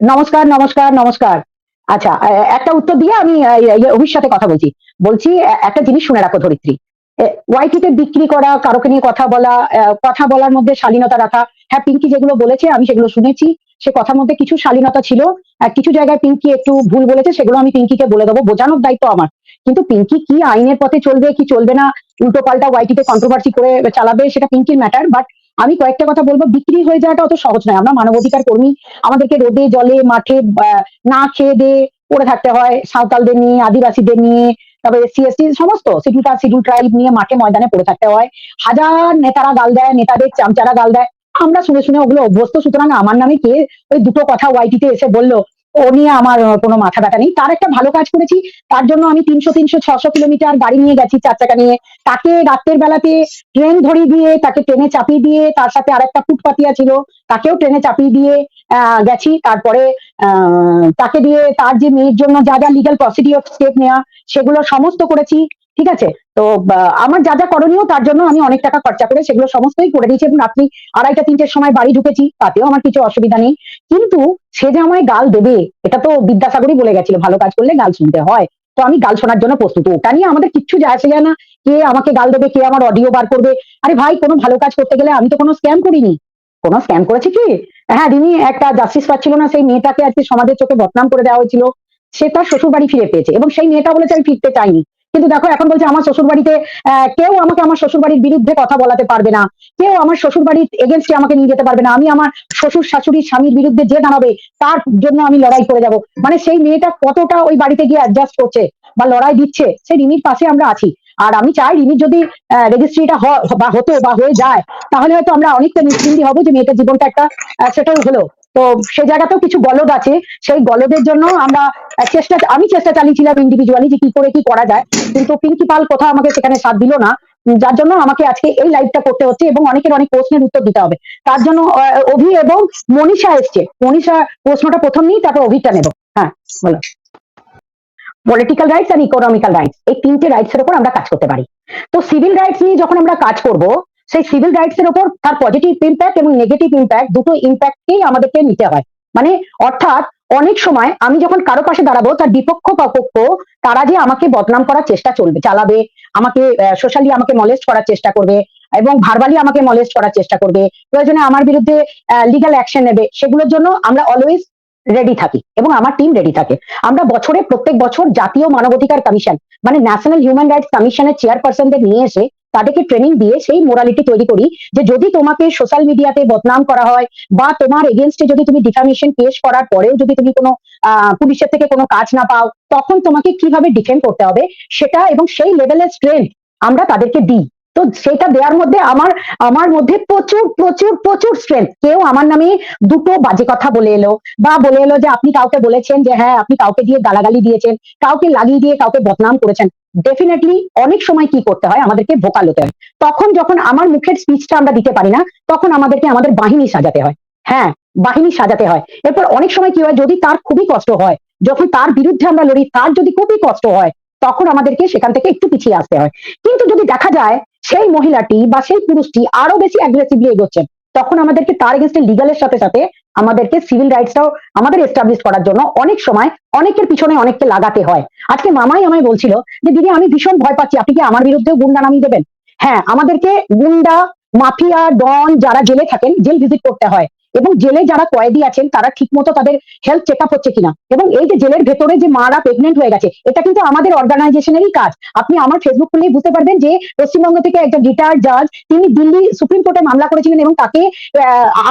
নমস্কার নমস্কার নমস্কার। আচ্ছা একটা উত্তর দিয়ে আমি অভির সাথে কথা বলছি। বলছি একটা জিনিস শুনে রাখো ধরিত্রী। ওয়াইটিতে বিক্রি করা, কারোকে নিয়ে কথা বলা কথা বলার মধ্যে শালীনতা রাখা। হ্যাঁ পিঙ্কি যেগুলো বলেছে, আমি সেগুলো শুনেছি। সে কথার মধ্যে কিছু শালীনতা ছিল। কিছু জায়গায় পিঙ্কি একটু ভুল বলেছে, সেগুলো আমি পিঙ্কিকে বলে দেবো। বোঝানোর দায়িত্ব আমার। কিন্তু পিঙ্কি কি আইনের পথে চলবে, কি চলবে না, উল্টো পাল্টা ওয়াইটিতে কন্ট্রোভার্সি করে চালাবে, সেটা পিঙ্কির ম্যাটার বাট আমি কয়েকটা কথা বলব, বিক্রি হয়ে যাওয়াটা অত সহজ নয়। আমরা মানবাধিকার কর্মী, আমাদেরকে রোদে, জলে, মাঠে না খেয়ে দিয়ে পড়ে থাকতে হয়, সাঁওতালদের নিয়ে, আদিবাসীদের নিয়ে তবে এসসি এসটি সমস্ত শিডিউল কাস্ট শিডিউল ট্রাইব নিয়ে মাঠে ময়দানে পড়ে থাকতে হয়। হাজার নেতারা গাল দেয়, নেতাদের চামচারা গাল দেয়। আমরা শুনে শুনে ওগুলো অভ্যস্ত, সুতরাং আমার নামে কে ওই দুটো কথা ওয়াইটিতে এসে বলল ও নিয়ে আমার কোনো মাথা ব্যথা নেই। তার একটা ভালো কাজ করেছি। তার জন্য আমি তিনশো তিনশো, ছশো কিলোমিটার গাড়ি নিয়ে গেছি চার চাকা নিয়ে। তাকে রাত্রের বেলাতে ট্রেন ধরিয়ে দিয়ে, তাকে ট্রেনে চাপিয়ে দিয়ে, তার সাথে আর একটা ফুটপাতিয়া ছিল, তাকেও ট্রেনে চাপিয়ে দিয়ে গেছি। তারপরে তাকে দিয়ে তার যে মেয়ের জন্য যা যা লিগাল প্রসিডিওর স্টেপ নেওয়া সেগুলো সমস্ত করেছি। ঠিক আছে? তো আমার যা যা করণীয় তার জন্য আমি অনেক টাকা খরচা করে সেগুলো সমস্তই করে দিয়েছি এবং রাত্রি আড়াইটা, তিনটের সময় বাড়ি ঢুকেছি, তাতেও আমার কিছু অসুবিধা নেই। কিন্তু সে যে আমায় গাল দেবে, এটা তো বিদ্যাসাগরই বলে গেছিল, ভালো কাজ করলে গাল শুনতে হয়। তো আমি গাল শোনার জন্য প্রস্তুত। ওটা নিয়ে আমাদের কিচ্ছু যায় আসে যায় না, কে আমাকে গাল দেবে, কে আমার অডিও বার করবে। আরে ভাই, কোনো ভালো কাজ করতে গেলে আমি তো কোনো স্ক্যাম করিনি। কোনো স্ক্যাম করেছি কি? হ্যাঁ রিমি, একটা জাস্টিস পাচ্ছিল না, সেই মেয়েটাকে আজকে সমাজের চোখে বদনাম করে দেওয়া হয়েছিল। সে তার শ্বশুর বাড়ি ফিরে পেয়েছে এবং সেই মেয়েটা বলেছে, আমি ফিরতে চাইনি। কিন্তু দেখো, এখন বলছে আমার শ্বশুর বাড়িতে কেউ আমাকে আমার শ্বশুর বাড়ির বিরুদ্ধে কথা বলাতে পারবে না। কেউ আমার শ্বশুর বাড়ির এগেনস্টে আমাকে নিয়ে যেতে পারবে না। আমি আমার শ্বশুর শাশুড়ি স্বামীর বিরুদ্ধে যে দাঁড়াবে, তার জন্য আমি লড়াই করে যাব। মানে সেই মেয়েটা কতটা ওই বাড়িতে গিয়ে অ্যাডজাস্ট করছে বা লড়াই দিচ্ছে, সেই রিমির পাশে আমরা আছি। আর আমি চাই রিমির যদি রেজিস্ট্রিটা বা হতো বা হয়ে যায়, তাহলে হয়তো আমরা অনেকটা নিশ্চিন্তি হব যে মেয়েটার জীবনটা একটা সেটেল হলো। তো সে জায়গাতেও কিছু গলদ আছে। সেই গলদের জন্য আমরা চেষ্টা আমি চেষ্টা চালিয়েছিলাম ইন্ডিভিজুয়ালি যে কি করে কি করা যায়। কিন্তু পিঙ্কি পাল কোথাও আমাকে সেখানে সাথ দিল না। যার জন্য আমাকে আজকে এই লাইভটা করতে হচ্ছে এবং অনেকের অনেক প্রশ্নের উত্তর দিতে হবে। তার জন্য অভি এবং মনীষা এসছে। মনীষা প্রশ্নটা প্রথম নিই, তারপর অভিটা নেব। হ্যাঁ বলো। পলিটিক্যাল রাইটস আর ইকোনমিক্যাল রাইটস এই তিনটে রাইটস এর উপর আমরা কাজ করতে পারি। তো সিভিল রাইটস নিয়ে যখন আমরা কাজ করব সেই সিভিল রাইটস এর উপর তার পজিটিভ ইম্প্যাক্ট এবং নেগেটিভ ইম্প্যাক্ট দুটো ইম্প্যাক্টকেই আমাদেরকে নিতে হয়। মানে অর্থাৎ অনেক সময় আমি যখন কারও পাশে দাঁড়াবো, তার বিপক্ষ পক্ষ, তারা যে আমাকে বদনাম করার চেষ্টা চলবে, চালাবে, আমাকে সোশ্যালি আমাকে মলেস্ট করার চেষ্টা করবে এবং ভার্বালি আমাকে মলেস্ট করার চেষ্টা করবে, প্রয়োজনে আমার বিরুদ্ধে লিগাল অ্যাকশন নেবে, সেগুলোর জন্য আমরা অলওয়েজ রেডি থাকি এবং আমার টিম রেডি থাকে। আমরা বছরে, প্রত্যেক বছর জাতীয় মানবাধিকার কমিশন মানে ন্যাশনাল হিউম্যান রাইটস কমিশনের চেয়ারপারসনদের নিয়ে এসে তাদেরকে ট্রেনিং দিয়ে সেই মোরালিটি তৈরি করি যে যদি তোমাকে সোশ্যাল মিডিয়াতে বদনাম করা হয় বা তোমার এগেনস্টে যদি তুমি ডিফামেশন পেশ করার পরেও যদি তুমি কোনো পুলিশের থেকে কোনো কাজ না পাও, তখন তোমাকে কীভাবে ডিফেন্ড করতে হবে? সেটা এবং সেই লেভেলের স্ট্রেংথ আমরা তাদেরকে দিই। তো সেটা দেওয়ার মধ্যে আমার আমার মধ্যে প্রচুর প্রচুর প্রচুর স্ট্রেংথ কেউ আমার নামে দুটো বাজে কথা বলে এলো বা বলে এলো যে আপনি কাউকে বলেছেন যে হ্যাঁ আপনি কাউকে দিয়ে গালাগালি দিয়েছেন, কাউকে লাগিয়ে দিয়ে কাউকে বদনাম করেছেন। ডেফিনেটলি অনেক সময় কি করতে হয়? আমাদেরকে ভোকাল হতে হয়। তখন যখন আমার মুখের স্পিচটা আমরা দিতে পারি না, তখন আমাদেরকে আমাদের বাহিনী সাজাতে হয়। হ্যাঁ বাহিনী সাজাতে হয়। এরপর অনেক সময় কি হয়, যদি তার খুবই কষ্ট হয়, যখন তার বিরুদ্ধে আমরা লড়ি, তার যদি খুবই কষ্ট হয়, তখন আমাদেরকে সেখান থেকে একটু পিছিয়ে আসতে হয়। কিন্তু যদি দেখা যায়, সেই মহিলাটি বা সেই পুরুষটি আরও বেশি অ্যাগ্রেসিভলি এগোচ্ছেন তখন আমাদেরকে তার এগেনস্টে লিগালের সাথে সাথে আমাদেরকে সিভিল রাইটসটাও আমাদের এস্টাবলিশ করার জন্য অনেক সময় অনেকের পিছনে অনেককে লাগাতে হয়। আজকে মামাই আমায় বলছিল যে, দিদি, আমি ভীষণ ভয় পাচ্ছি। আপনি কি আমার বিরুদ্ধেও গুন্ডা নামিয়ে দেবেন? হ্যাঁ আমাদেরকে গুন্ডা, মাফিয়া, ডন যারা জেলে থাকেন, জেল ভিজিট করতে হয়। এবং জেলে যারা কয়েদি আছেন, তারা ঠিক মতো তাদের হেলথ চেক আপ হচ্ছে কিনা? এবং এই যে জেলের ভেতরে যে মারা প্রেগনেন্ট হয়ে গেছে, এটা কিন্তু আমাদের অর্গানাইজেশনেরই কাজ। আপনি আমার ফেসবুক খুলেই বুঝতে পারবেন যে পশ্চিমবঙ্গ থেকে একজন রিটায়ার্ড জাজ তিনি দিল্লি সুপ্রিম কোর্টে মামলা করেছিলেন এবং তাকে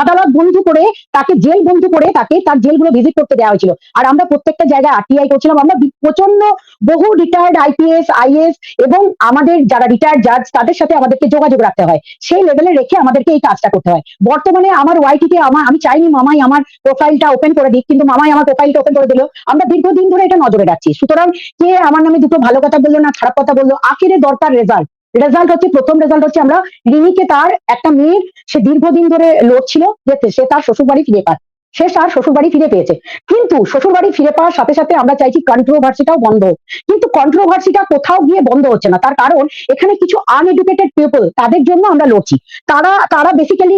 আদালত বন্ধু করে, তাকে জেল বন্ধু করে তাকে তার জেলগুলো ভিজিট করতে দেওয়া হয়েছিল। আর আমরা প্রত্যেকটা জায়গায় আরটিআই করছিলাম, আমরা প্রচণ্ড বহু রিটায়ার্ড আইপিএস আইএস এবং আমাদের যারা রিটায়ার্ড জাজ তাদের সাথে আমাদেরকে যোগাযোগ রাখতে হয়। সেই লেভেলে রেখে আমাদেরকে এই কাজটা করতে হয়। বর্তমানে আমার ওয়াইটিতে আমার আমি চাইনি মামাই আমার প্রোফাইলটা ওপেন করে দিক, কিন্তু মামাই আমার প্রোফাইলটা ওপেন করে দিল। আমরা দীর্ঘদিন ধরে এটা নজরে রাখছি। সুতরাং কে আমার নামে দুটো ভালো কথা বলল না খারাপ কথা বলল, আখেরে দরকার রেজাল্ট রেজাল্ট হচ্ছে, প্রথম রেজাল্ট হচ্ছে আমরা রিনিকে তার একটা মেয়ের, সে দীর্ঘদিন ধরে লড়ছিল যে সে তার শ্বশুর বাড়ি ফিরে পায়। সে তার শ্বশুরবাড়ি ফিরে পেয়েছে। কিন্তু শ্বশুরবাড়ি ফিরে পাওয়ার সাথে সাথে আমরা চাইছি কন্ট্রোভার্সিটাও বন্ধ। কিন্তু কন্ট্রোভার্সিটা কোথাও গিয়ে বন্ধ হচ্ছে না। তার কারণ এখানে কিছু আনএডুকেটেড পিপল তাদের জন্য আমরা লড়ছি। তারা তারা বেসিক্যালি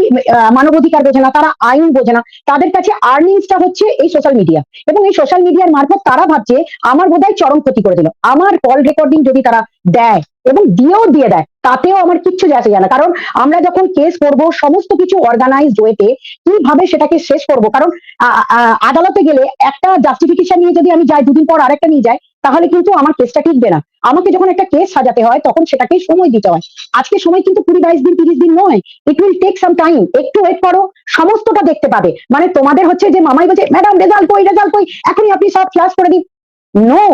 মানবাধিকার বোঝে না, তারা আইন বোঝে না। তাদের কাছে আর্নিংসটা হচ্ছে এই সোশ্যাল মিডিয়া এবং এই সোশ্যাল মিডিয়ার মারফত তারা ভাবছে, আমার বোধহয় চরম ক্ষতি করে দিল। আমার কল রেকর্ডিং যদি তারা দেয় এবং দিয়েও দিয়ে দেয় তাতেও আমার কিচ্ছু যাচ্ছে যায় না কারণ আমরা যখন কেস করব, সমস্ত কিছু অর্গানাইজড ওয়েতে কীভাবে সেটাকে শেষ করব? কারণ আদালতে গেলে একটা জাস্টিফিকেশন নিয়ে যদি আমি যাই, দুদিন পর আরেকটা নিয়ে যাই, তাহলে কিন্তু আমার কেসটা টিকবে না। আমাকে যখন একটা কেস সাজাতে হয়, তখন সেটাকে সময় দিতে হয়। আজকে সময় কিন্তু কুড়ি, বাইশ দিন, তিরিশ দিন নয়। It will take some time একটু ওয়েট করো, সমস্তটা দেখতে পাবে। মানে তোমাদের হচ্ছে যে মামাই বলছে ম্যাডাম রেজাল্ট কই রেজাল্ট কই? এখনই আপনি সব ক্লাস করে দিন। নো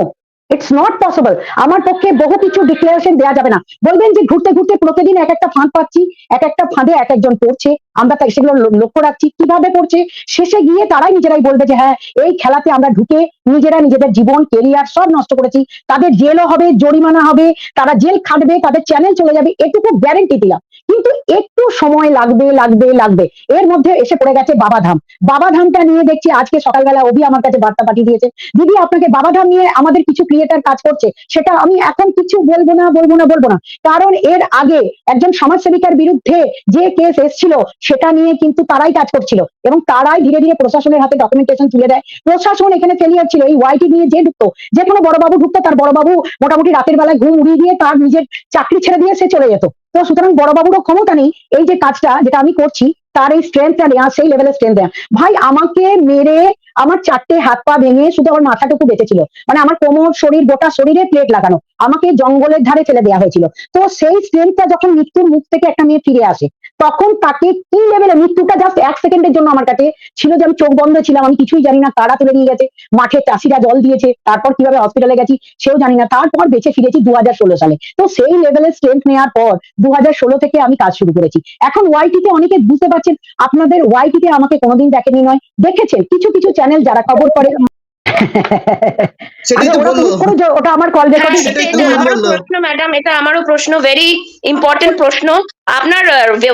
ইটস নট পসিবল আমার পক্ষে বহু কিছু ডিক্লারেশন দেওয়া যাবে না। বলবেন যে ঘুরতে ঘুরতে প্রতিদিন এক একটা ফাঁদ পাচ্ছি, এক একটা ফাঁদে এক একজন পড়ছে, আমরা তাই সেগুলো লক্ষ্য রাখছি, কীভাবে পড়ছে? শেষে গিয়ে তারাই নিজেরাই বলবে যে হ্যাঁ এই খেলাতে আমরা ঢুকে নিজেরা নিজেদের জীবন কেরিয়ার সব নষ্ট করেছি। তাদের জেলও হবে, জরিমানা হবে, তারা জেল খাটবে, তাদের চ্যানেল চলে যাবে, এটুকু গ্যারেন্টি দিলাম। কিন্তু একটু সময় লাগবে লাগবে লাগবে। এর মধ্যে এসে পড়ে গেছে বাবাধাম বাবাধামটা নিয়ে দেখছি আজকে সকালবেলা অভি আমার কাছে বার্তা পাঠিয়ে দিয়েছে। দিদি, আপনাকে বাবাধাম নিয়ে আমাদের কিছু ক্রিয়েটার কাজ করছে, সেটা আমি এখন কিছু বলব না বলব না বলব না। কারণ এর আগে একজন সমাজসেবিকার বিরুদ্ধে যে কেস এসেছিল, সেটা নিয়ে কিন্তু তারাই কাজ করছিল এবং তারাই ধীরে ধীরে প্রশাসনের হাতে ডকুমেন্টেশন তুলে দেয়। প্রশাসন এখানে ফেলিয়ার ছিল, এই ওয়াইটি নিয়ে যে ঢুকতো যে কোনো বড়বাবু ঢুকতো, তার বড়বাবু মোটামুটি রাতের বেলায় ঘুম উড়িয়ে দিয়ে তার নিজের চাকরি ছেড়ে দিয়ে সে চলে যেত। তো সুতরাং বড়বাবুরও ক্ষমতা নেই। এই যে কাজটা যেটা আমি করছি, তার এই স্ট্রেংথটা নেওয়া সেই লেভেলের স্ট্রেংথ দেয়া ভাই, আমাকে মেরে আমার চারটে হাত পা ভেঙে শুধু আমার মাথাটুকু বেঁচেছিল। মানে আমার কোমর, শরীর, গোটা শরীরে প্লেট লাগানো। আমাকে জঙ্গলের ধারে ফেলে দেওয়া হয়েছিল। তো সেই স্ট্রেংথটা যখন মৃত্যুর মুখ থেকে একটা মেয়ে ফিরে আসে তখন তাকে কি লেভেলে মৃত্যুটা জাস্ট এক সেকেন্ডের জন্য আমার কাছে ছিল যে আমি চোখ বন্ধ ছিলাম, আমি কিছুই জানি না, তারা তুলে নিয়ে গেছে, মাঠে চাষিরা জল দিয়েছে, তারপর কীভাবে হসপিটালে গেছি সেও জানি না, তারপর বেঁচে ফিরেছি দু হাজার ষোলো সালে। তো সেই লেভেলের স্ট্রেংথ নেওয়ার পর দু হাজার ষোলো থেকে আমি কাজ শুরু করেছি। এখন ওয়াইটিতে অনেকে বুঝতে পারছেন, আপনাদের ওয়াইটিতে আমাকে কোনোদিন দেখেনি নয় দেখেছে কিছু কিছু চ্যানেল যারা খবর করে সেটাই তো বলল। ওটা আমার কল হ্যাঁ রেকর্ডিং প্রশ্ন ম্যাডাম এটা আমারও প্রশ্ন ভেরি ইম্পর্টেন্ট প্রশ্ন। আপনার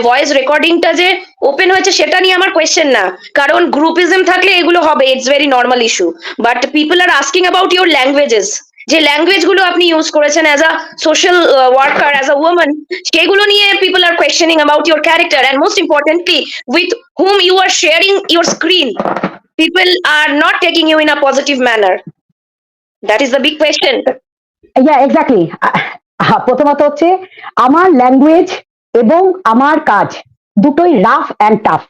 ভয়েস রেকর্ডিংটা যে ওপেন হয়েছে সেটা নিয়ে আমার কোয়েশ্চেন না। কারণ গ্রুপিজম থাকলে এগুলো হবে it's very normal issue but people are asking about your languages যে ল্যাঙ্গুয়েজগুলো আপনি ইউজ করেছেন as a social worker as a woman সেগুলো নিয়ে people are questioning about your character and most importantly with whom you are sharing your screen people are not taking you in a positive manner that is the big question yeah exactly প্রথমত হচ্ছে, আমার language এবং আমার কাজ দুটোই rough and tough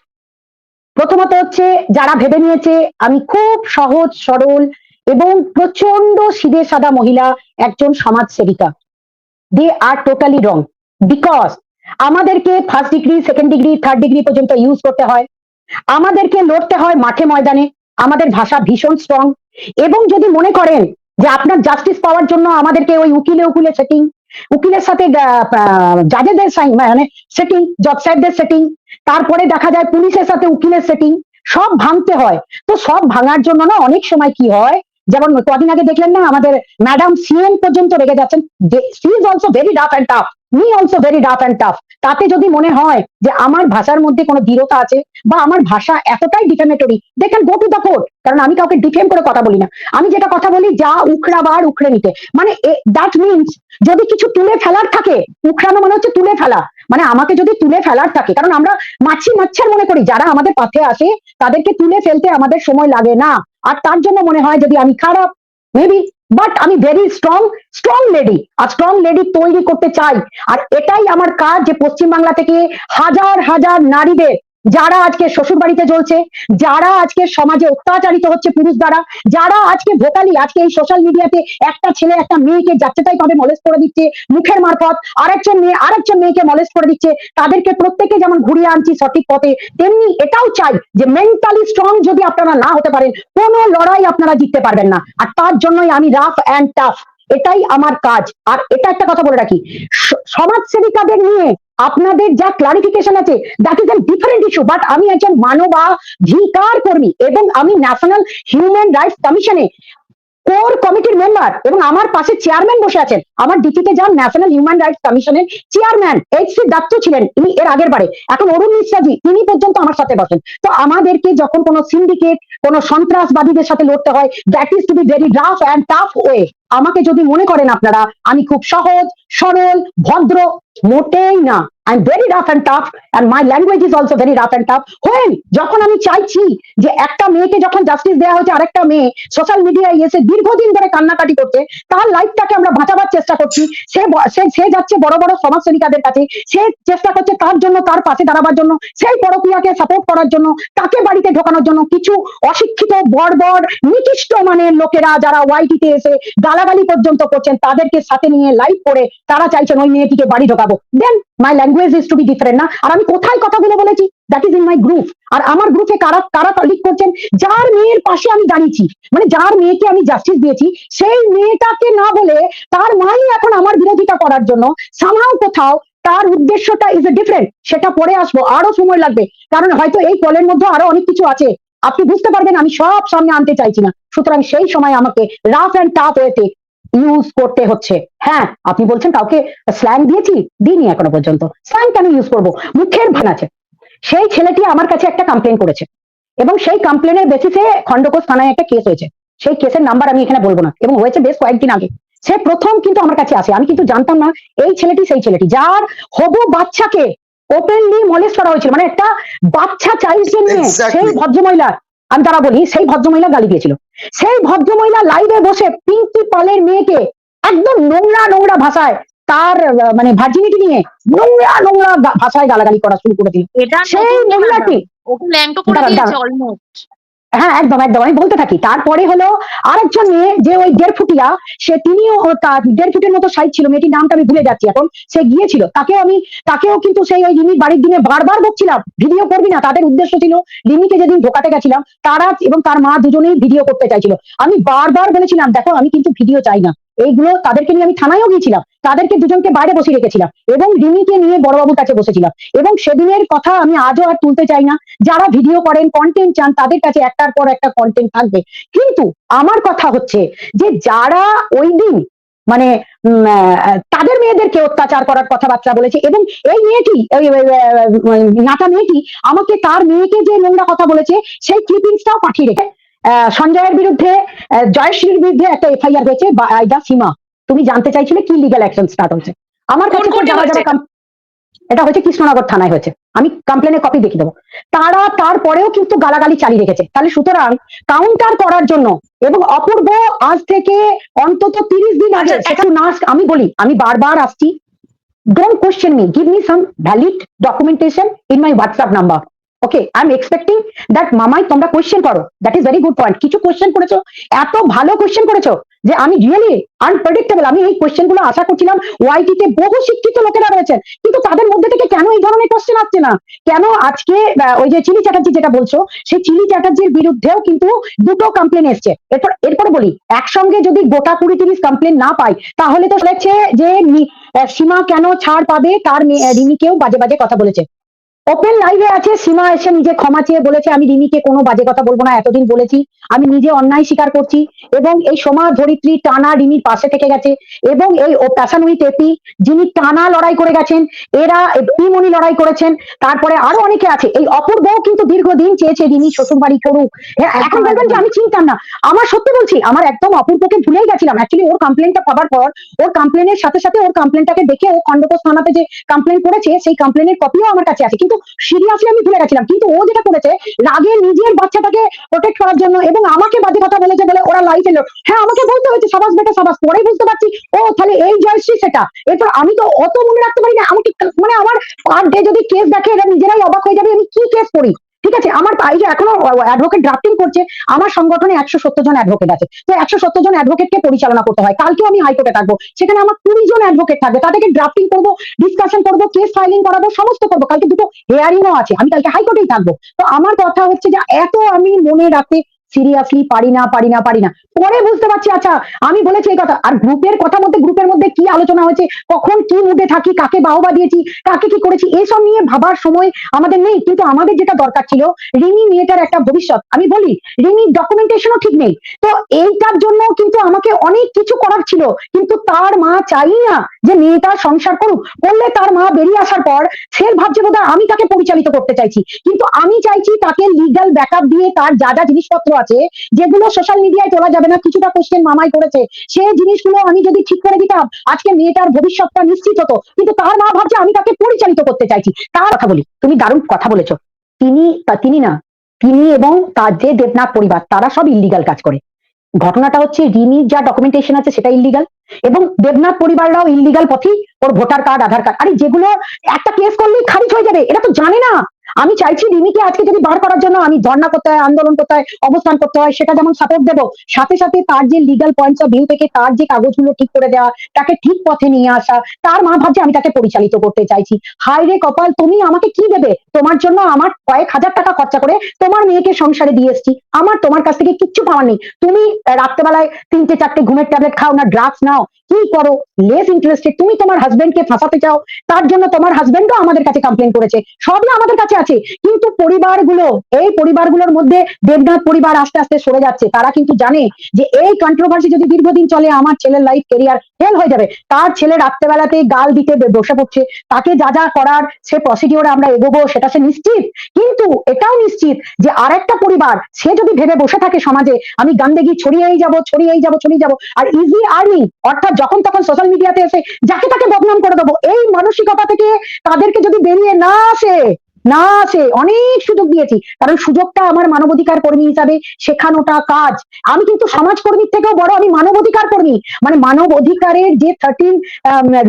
প্রথমত হচ্ছে, যারা ভেবে নিয়েছে, আমি খুব সহজ, সরল এবং প্রচণ্ড সিধে সাদা মহিলা একজন সমাজ সেবিকা they are totally wrong because আমাদেরকে first degree second degree third degree পর্যন্ত ইউজ করতে হয়। আমাদেরকে লড়তে হয় মাঠে ময়দানে। আমাদের ভাষা ভীষণ স্ট্রং এবং যদি মনে করেন যে আপনার জাস্টিস পাওয়ার জন্য আমাদেরকে ওই উকিলে উকিলে সেটিং উকিলের সাথে জাজেদের সাইন মানে সেটিং জজ সাহেবদের সেটিং তারপরে দেখা যায় পুলিশের সাথে উকিলের সেটিং সব ভাঙতে হয়। তো সব ভাঙার জন্য না অনেক সময় কি হয়, যেমন কদিন আগে দেখলেন না আমাদের ম্যাডাম সিএম পর্যন্ত রেগে যাচ্ছেন she is also very duff and tough me also very duff and tough তাতে যদি মনে হয় যে আমার ভাষার মধ্যে কোনো দৃঢ়তা আছে বা আমার ভাষা এতটাই defamatory they can go to the court কারণ আমি কাউকে ডিফেম করে কথা বলি না। আমি যেটা কথা বলি, যা উখড়াবার উখড়ে নিতে। মানে দ্যাট মিনস যদি কিছু তুলে ফেলার থাকে, উখড়ানো মানে হচ্ছে তুলে ফেলা। মানে আমাকে যদি তুলে ফেলার থাকে, কারণ আমরা মাছি মাচ্ছার মনে করি, যারা আমাদের পথে আসে, তাদেরকে তুলে ফেলতে আমাদের সময় লাগে না। আর তার জন্য মনে হয় যদি আমি খারাপ মেবি বাট আমি ভেরি স্ট্রং স্ট্রং লেডি আর স্ট্রং লেডি তৈরি করতে চাই। আর এটাই আমার কাজ যে পশ্চিমবাংলা থেকে হাজার হাজার নারীদের যারা আজকে শ্বশুর বাড়িতে জ্বলছে, যারা আজকে সমাজে অত্যাচারিত হচ্ছে পুরুষ দ্বারা, যারা আজকে ভোকালি, আজকে এই সোশ্যাল মিডিয়াতে একটা ছেলে, একটা মেয়েকে যাচ্ছে তাই ভাবে মলেস্ট করে দিচ্ছে, মুখের মারফত আরেকজন মেয়ে, আরেকজন মেয়েকে মলেস্ট করে দিচ্ছে, তাদেরকে প্রত্যেকে যেমন ঘুরিয়ে আনছি সঠিক পথে, তেমনি এটাও চাই যে মেন্টালি স্ট্রং যদি আপনারা না হতে পারেন, কোনো লড়াই আপনারা জিততে পারবেন না। আর তার জন্যই আমি রাফ অ্যান্ড টাফ এটাই আমার কাজ। আর এটা একটা কথা বলে রাখি, স- সমাজসেবিকাদের নিয়ে আপনাদের যা ক্লারিফিকেশন আছে that is a different issue but আমি একজন মানবাধিকার কর্মী এবং আমি ন্যাশনাল হিউম্যান রাইটস কমিশনে কোর কমিটির মেম্বার এবং আমার পাশে চেয়ারম্যান বসে আছেন। আমার ডিপিতে যান ন্যাশনাল হিউম্যান রাইটস কমিশনের চেয়ারম্যান এইচ সি দত্ত ছিলেন তিনি এর আগের বারে। এখন অরুণ মিশ্রাজি তিনি পর্যন্ত আমার সাথে বসেন। তো আমাদেরকে যখন কোনো সিন্ডিকেট কোনো সন্ত্রাসবাদীদের সাথে লড়তে হয় that is to be very rough and tough way আমাকে যদি মনে করেন আপনারা, আমি খুব সহজ, সরল, ভদ্র, মোটেই না। I am very rough and tough and my language is also very rough and tough when যখন আমি চাইছি যে একটা মেয়েকে যখন জাস্টিস দেওয়া হয়েছে আরেকটা মেয়ে সোশ্যাল মিডিয়ায় এসে দীর্ঘদিন ধরে কান্নাকাটি করছে, তার লাইফটাকে আমরা বাঁচাবার চেষ্টা করছি। সে সে- যাচ্ছে বড় বড় সমাজ সেবিকাদের কাছে। সে চেষ্টা করছে তার জন্য তার পাশে দাঁড়াবার জন্য। সেই পরক্রিয়াকে সাপোর্ট করার জন্য, তাকে বাড়িতে ঢোকানোর জন্য। কিছু অশিক্ষিত বর্বর নিকৃষ্ট মানের লোকেরা যারা ওয়াইটিতে এসে গালাগালি পর্যন্ত করছেন, তাদেরকে সাথে নিয়ে লাইভ করে তারা চাইছেন ওই মেয়েটিকে বাড়ি ঢোকাবো। Then my language is to be different না? আর আমি কোথায় কথাগুলো বলেছি? That is in my group আর আমার গ্রুপে কারা কারা লিক করছেন? যার মেয়ের পাশে আমি দাঁড়িয়েছি। মানে যার মেয়েকে আমি জাস্টিস দিয়েছি, সেই মেয়েটাকে না বলে তার মাই এখন আমার বিরোধিতা করার জন্য সামহাও কোথাও তার উদ্দেশ্যটা ইজ এ ডিফারেন্ট সেটা পরে আসব। আরও সময় লাগবে। কারণ হয়তো এই কলের মধ্যে আরও অনেক কিছু আছে। আপনি বুঝতে পারবেন আমি সব সামনে আনতে চাইছি না সুতরাং সেই সময় আমাকে রাফ অ্যান্ড টাফ ওয়েতে ইউজ করতে হচ্ছে। হ্যাঁ আপনি বলছেন কাউকে স্ল্যাং দিয়েছি? দিইনি এখনও পর্যন্ত। স্ল্যাং কেন ইউজ করব? মুখের ভান আছে। সেই ছেলেটি আমার কাছে একটা কমপ্লেন করেছে। এবং সেই কমপ্লেনের বেসিসে খন্ডকোষ থানায় একটা কেস হয়েছে। সেই কেসের নাম্বার আমি এখানে বলব না। এবং হয়েছে বেশ কয়েকদিন আগে। সে প্রথম কিন্তু আমার কাছে আসে। আমি কিন্তু জানতাম না, এই ছেলেটি সেই ছেলেটি। যার হবু বাচ্চাকে ওপেনলি মলেস করা হয়েছিল। মানে একটা বাচ্চা চাইল্ডকে নিয়ে. সেই ভদ্রমহিলার আমি তারা বলি সেই ভদ্রমহিলা গালি দিয়েছিল। সেই ভদ্রমহিলা লাইভে বসে পিঙ্কি পালের মেয়েকে একদম নোংরা নোংরা ভাষায় তার মানে ভার্জিনিটি নিয়ে নোংরা নোংরা ভাষায় গালাগালি করা শুরু করে দিল। এটা সেই মহিলাটি হ্যাঁ একদম একদম। আমি বলতে থাকি, তারপরে হলো আরেকজন মেয়ে, যে ওই দেড় ফুটিয়া, সে তিনিও তার দেড় ফুটের মতো সাইজ ছিল, মেয়েটির নামটা আমি ভুলে যাচ্ছি এখন, সে গিয়েছিল। তাকেও আমি, তাকেও কিন্তু সেই ওই রিমির বাড়ির দিনে বারবার বকছিলাম ভিডিও করবি না, তাদের উদ্দেশ্য ছিল রিমিকে যেদিন ঢোকাতে গেছিলাম, তারা এবং তার মা দুজনেই ভিডিও করতে চাইছিল। আমি বারবার বলেছিলাম, দেখো, আমি কিন্তু ভিডিও চাই না। এইগুলো তাদেরকে নিয়ে আমি থানায়ও গিয়েছিলাম তাদেরকে দুজনকে বাইরে বসিয়ে রেখেছিলাম এবং রিমিকে নিয়ে বড়বাবুর কাছে বসেছিলাম এবং সেদিনের কথা আমি আজও আর তুলতে চাই না যারা ভিডিও করেন কন্টেন্ট চান তাদের কাছে একটার পর একটা কন্টেন্ট থাকবে কিন্তু আমার কথা হচ্ছে যে যারা ওই দিন মানে তাদের মেয়েদেরকে অত্যাচার করার কথাবার্তা বলেছে এবং এই মেয়েটি নাটা মেয়েটি আমাকে তার মেয়েকে যে নোংরা কথা বলেছে সেই ক্লিপিংসটাও পাঠিয়ে রেখে সঞ্জয়ের বিরুদ্ধে জয়শ্রীর বিরুদ্ধে একটা এফআইআর হয়েছে আইদা সীমা। তুমি জানতে চাইছিলে কি লিগ্যাল অ্যাকশন স্টার্ট হয়েছে আমার কাছে com- এটা হয়েছে কৃষ্ণনগর থানায় হয়েছে। আমি কমপ্লেনের কপি দেখিয়ে দেবো। তারা তারপরেও কিন্তু গালাগালি চালিয়ে রেখেছে। তাহলে সুতরাং কাউন্টার করার জন্য এবং অপূর্ব আজ থেকে অন্তত তিরিশ দিন আগে আচ্ছা, সেটা না আমি বলি আমি বারবার আসছি। Don't question me give me some valid documentation in my WhatsApp number okay I am expecting that মামাই তোমরা কোয়েশ্চেন করো। That is very good point কিছু কোশ্চেন করেছ, এত ভালো কোশ্চেন করেছ যে আমি রিয়েলি আনপ্রেডিক্টেবল আমি এই কোশ্চেনগুলো আশা করছিলাম ওয়াইটিতে বহু শিক্ষিত লোকেরা রয়েছেন। কিন্তু তাদের মধ্যে থেকে কেন এই ধরনের কোশ্চেন আসছে না? কেন আজকে ওই যে চিলি চ্যাটার্জি যেটা বলছো, সেই চিলি চ্যাটার্জির বিরুদ্ধেও কিন্তু দুটো কমপ্লেন এসছে। এরপর, এরপরে বলি, একসঙ্গে যদি গোটা কুড়ি তিরিশ কমপ্লেন না পাই, তাহলে তো শুনেছে যে সীমা কেন ছাড় পাবে? তার রিমিকেও বাজে বাজে কথা বলেছে। ওপেন লাইভে আছে সীমা এসে নিজে ক্ষমা চেয়ে বলেছে আমি রিমিকে কোনো বাজে কথা বলব না এতদিন বলেছি আমি নিজে অন্যায় স্বীকার করছি এবং এই সমাজ ধরিত্রী টানা রিমির পাশে থেকে গেছে এবং এই উইথ এপি যিনি টানা লড়াই করে গেছেন এরা পিমনি লড়াই করেছেন তারপরে আরও অনেকে আছে এই অপূর্বও কিন্তু দীর্ঘদিন চেয়েছে রিমি শ্বশুর বাড়ি করুক হ্যাঁ, এখন বলবেন যে আমি চিনতাম না আমার সত্যি বলছি আমার একদম অপূর্বকে ভুলেই গেছিলাম অ্যাকচুয়ালি ওর কমপ্লেনটা পাবার পর ওর কমপ্লেনের সাথে সাথে ওর কমপ্লেনটাকে দেখে ও খন্ডকোষ থানাতে যে কমপ্লেন করেছে সেই কমপ্লেনের কপিও আমার কাছে আছে কিন্তু সিরিয়াসলি আমি ভুলে গেছিলাম। কিন্তু ও যেটা করেছে, রাগে নিজের বাচ্চাটাকে প্রোটেক্ট করার জন্য এবং আমাকে বাজে কথা বলেছে বলে ওরা লাইফ এলো হ্যাঁ আমাকে বলতে হয়েছে, সাবাস বেটা, সাবাস পরে বুঝতে পারছি। ও, তাহলে এই জয়শ্রী সেটা? এরপর আমি তো অত মনে রাখতে পারি না, আমাকে মানে আমার পার ডে যদি কেস দেখে, এরা নিজেরাই অবাক হয়ে যাবে, আমি কি কেস করি? ঠিক আছে? আমার এই যে এখনও অ্যাডভোকেট ড্রাফটিং করছে, আমার সংগঠনে একশো সত্তর জন অ্যাডভোকেট আছে। তো একশো সত্তর জন অ্যাডভোকেটকে পরিচালনা করতে হয়। কালকেও আমি হাইকোর্টে থাকব। সেখানে আমার কুড়ি জন অ্যাডভোকেট থাকবে। তাদেরকে ড্রাফটিং করব ডিসকাশন করব কেস ফাইলিং করাবো, সমস্ত করব। কালকে দুটো হেয়ারিংও আছে। আমি কালকে হাইকোর্টেই থাকব। তো আমার কথা হচ্ছে যে এত আমি মনে রাখতে সিরিয়াসলি পারি না পারি না পারি না। পরে বুঝতে পারছি আচ্ছা আমি বলেছি এই কথা। আর গ্রুপের কথা মধ্যে গ্রুপের মধ্যে কি আলোচনা হয়েছে? কখন কি মুডে থাকি? কাকে বাহবা দিয়েছি? কাকে কি করেছি? এসব নিয়ে ভাবার সময় আমাদের নেই। কিন্তু আমাদের যেটা দরকার ছিল, রিমি মেয়েটার একটা ভবিষ্যৎ। আমি বলি, রিমির ডকুমেন্টেশনও ঠিক নেই। তো এইটার জন্য কিন্তু আমাকে অনেক কিছু করার ছিল, কিন্তু তার মা চাই না যে মেয়েটা সংসার করুক। করলে তার মা বেরিয়ে আসার পর, সে ভাবছে বোধহয় আমি তাকে পরিচালিত করতে চাইছি। কিন্তু আমি চাইছি তাকে লিগাল ব্যাকআপ দিয়ে তার যা যা জিনিসপত্র আছে, যেগুলো সোশ্যাল মিডিয়ায় তোলা যাবে না, কিছুটা কোশ্চেন মামাই করেছে। সে জিনিসগুলো আমি যদি ঠিক করে দিতাম, আজকে মেয়েটার ভবিষ্যৎটা নিশ্চিত হতো। কিন্তু তার মা ভাবছে আমি তাকে পরিচালিত করতে চাইছি। তার কথা বলি, তুমি দারুণ কথা বলেছ। তিনি তিনি না, তিনি এবং তার যে দেবনাথ পরিবার, তারা সব ইলিগাল কাজ করে। ঘটনাটা হচ্ছে রিমির যা ডকুমেন্টেশন আছে সেটা ইলিগাল এবং দেবনাথ পরিবাররাও ইলিগাল পথেই ওর ভোটার কার্ড আধার কার্ড আরে যেগুলো একটা কেস করলেই খারিজ হয়ে যাবে এটা তো জানে না। আমি চাইছি রিমিকে আজকে যদি বার করার জন্য আমি ধর্ণা করতে হয়, আন্দোলন করতে হয়, অবস্থান করতে হয়, সেটা যেমন সাপোর্ট দেবো, সাথে সাথে তার যে লিগাল পয়েন্টস অফ ভিউ থেকে তার যে কাগজগুলো ঠিক করে দেওয়া, তাকে ঠিক পথে নিয়ে আসা, তার মা ভাবছে আমি তাকে পরিচালিত করতে চাইছি। হাই রে কপাল, তুমি আমাকে কি দেবে? তোমার জন্য আমার কয়েক হাজার টাকা খরচা করে তোমার মেয়েকে সংসারে দিয়ে এসছি। আমার তোমার কাছ থেকে কিচ্ছু পাওয়ার নেই। তুমি রাত্রেবেলায় তিনটে, চারটে ঘুমের ট্যাবলেট খাও না ড্রাগস নাও। কি করো? লেস ইন্টারেস্টেড তুমি তোমার হাজবেন্ডকে ফাঁসাতে চাও, তার জন্য তোমার হাজবেন্ডও আমাদের কাছে কমপ্লেন করেছে। সবই আমাদের কাছে আছে, কিন্তু পরিবারগুলো, এই পরিবারগুলোর মধ্যে দেবনাথ পরিবার আস্তে আস্তে সরে যাচ্ছে। তারা কিন্তু জানে যে এই কন্ট্রোভার্সি যদি দীর্ঘদিন চলে, আমার ছেলের লাইফ কেরিয়ার ফেল হয়ে যাবে। তার ছেলে রাত্রেবেলাতে গাল দিতে বসে পড়ছে। তাকে যা যা করার সে প্রসিডিওরে আমরা এগোবো, সেটা সে নিশ্চিত। কিন্তু এটাও নিশ্চিত যে আরেকটা পরিবার, সে যদি ভেবে বসে থাকে সমাজে, আমি গান্দেগি ছড়িয়েই যাব ছড়িয়েই যাব ছড়িয়ে যাব, আর ইজি আর্নিং অর্থাৎ যখন তখন সোশ্যাল মিডিয়াতে এসে যাকে তাকে বদনাম করে দেবো এই মানসিকতা থেকে তাদেরকে যদি বেরিয়ে না আসে না আসে অনেক সুযোগ দিয়েছি। কারণ সুযোগটা আমার মানবাধিকার কর্মী হিসাবে শেখানোটা কাজ। আমি কিন্তু সমাজকর্মীর থেকেও বড় আমি মানবাধিকার কর্মী। মানে মানব অধিকারের যে থার্টিন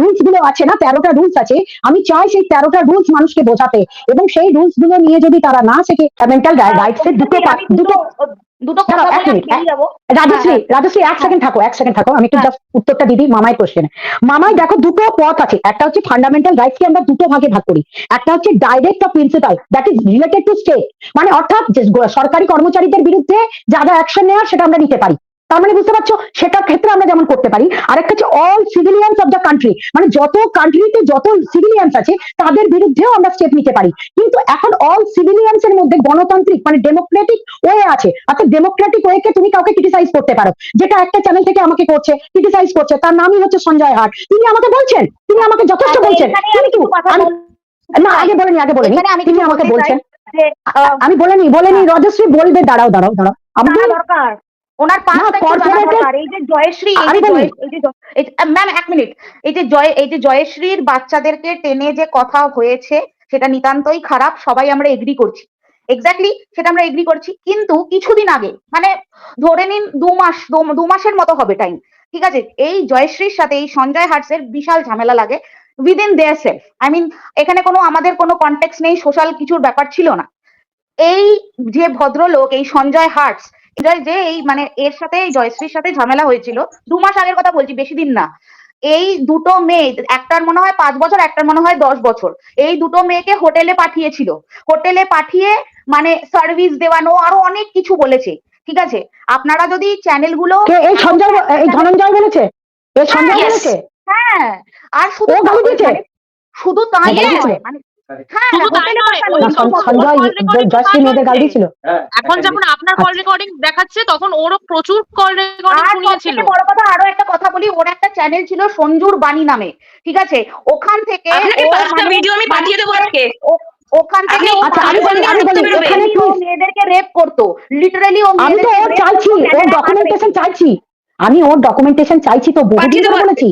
রুলসগুলো আছে না তেরোটা রুলস আছে আমি চাই সেই তেরোটা রুলস মানুষকে বোঝাতে। এবং সেই রুলসগুলো নিয়ে যদি তারা না শেখে মেন্টাল রাইটস এর দুটো দুটো দুটো কথা এক মিনিট, রাজশ্রী হ্যাঁ, রাজশ্রী এক সেকেন্ড থাকো এক সেকেন্ড থাকো। আমি একটু হ্যাঁ। জাস্ট উত্তরটা মামাই কোশ্চেনে মামাই দেখো দুটো পথ আছে। একটা হচ্ছে ফান্ডামেন্টাল রাইটস কে আমরা দুটো ভাগে ভাগ করি। একটা হচ্ছে direct of principal that is related to state মানে অর্থাৎ সরকারি কর্মচারীদের বিরুদ্ধে যা যা অ্যাকশন নেওয়ার সেটা আমরা নিতে পারি। তার মানে বুঝতে পারছ? সেটার ক্ষেত্রে আমরা যেমন করতে পারি আরেকটা হচ্ছে all civilians of the country মানে যত কান্ট্রিতে যত সিভিলিয়ান্স আছে তাদের বিরুদ্ধেও আমরা স্টেপ নিতে পারি। কিন্তু এখন অল সিভিলিয়ান্স এর মধ্যে গণতান্ত্রিক মানে ডেমোক্রেটিক ওয়ে আছে। অর্থাৎ ডেমোক্রেটিক ওয়ে কে তুমি কাউকে ক্রিটিসাইজ করতে পারো। যেটা একটা চ্যানেল থেকে আমাকে করছে ক্রিটিসাইজ করছে তার নামই হচ্ছে সঞ্জয় হাট। তিনি আমাকে বলছেন তিনি আমাকে যথেষ্ট আচ্ছা, বলছেন। কিন্তু না আগে বলেনি আগে বলেনি। তিনি আমাকে বলছেন। আমি বলেনি বলেনি রজশ্রী বলবে দাঁড়াও দাঁড়াও দাঁড়াও। আমি জানা দরকার। ওনার পাঁচটা এই যে জয়শ্রী এই যে এই যে ম্যাম এক মিনিট। এই যে জয় এই যে জয়শ্রীর বাচ্চাদেরকে টেনে যে কথা হয়েছে সেটা নিতান্তই খারাপ সবাই আমরা এগ্রি করছি। এক্স্যাক্টলি সেটা আমরা এগ্রি করছি। কিন্তু কিছুদিন আগে মানে ধরে নিন দু মাস দু- মাসের মতো হবে টাইম ঠিক আছে? এই জয়শ্রীর সাথে এই সঞ্জয় হার্টসের বিশাল ঝামেলা লাগে within their self I mean এখানে কোনো আমাদের কোনো কন্টেক্স নেই সোশ্যাল কিছুর ব্যাপার ছিল না। এই যে ভদ্রলোক এই সঞ্জয় হার্টস যে এই মানে এর সাথে এই জয়শ্রীর সাথে ঝামেলা হয়েছিল দু মাস আগের কথা বলছি বেশি দিন না। এই দুটো মেয়ে একটার মনে হয় পাঁচ বছর একটার মনে হয় দশ বছর। এই দুটো মেয়েকে হোটেলে পাঠিয়েছিল। হোটেলে পাঠিয়ে মানে সার্ভিস দেওয়ানো আরও অনেক কিছু বলেছে ঠিক আছে? আপনারা যদি চ্যানেলগুলো কে এই সঞ্জয় এই ধনঞ্জয় বলেছে? এই সঞ্জয় বলেছে? হ্যাঁ আর শুধু গালি? মানে শুধু তাই হ্যাঁ, গালি? মানে হ্যাঁ শুধু তাই হোটেলে নয়, পাঠানো, ওই না, দুটো সন- মতো। সঞ্জয় call recording তো জয়শ্রী মেয়েদের গাল চলছে। দিয়েছিল। এখন যখন আপনার কল রেকর্ডিং দেখাচ্ছে তখন ওরও প্রচুর কল রেকর্ডিং শুনিয়েছিল। বড় কথা আরও একটা কথা বলি ওর একটা চ্যানেল ছিল সঞ্জুর বাণী নামে ঠিক আছে? ওখান থেকে মানে- ভিডিও আমি পাঠিয়ে দেবো আজকে? ওখান থেকে আপনি- ও আচ্ছা, আমি বলি- বলি, মেয়েদেরকে রেপ করতো লিটারালি ও আমি তো ওর চাইছি ওর ডকুমেন্টেশন চাইছি। আমি ওর ডকুমেন্টেশন চাইছি তো বহুদিন পাঠিয়ে দেবো। বলেছি।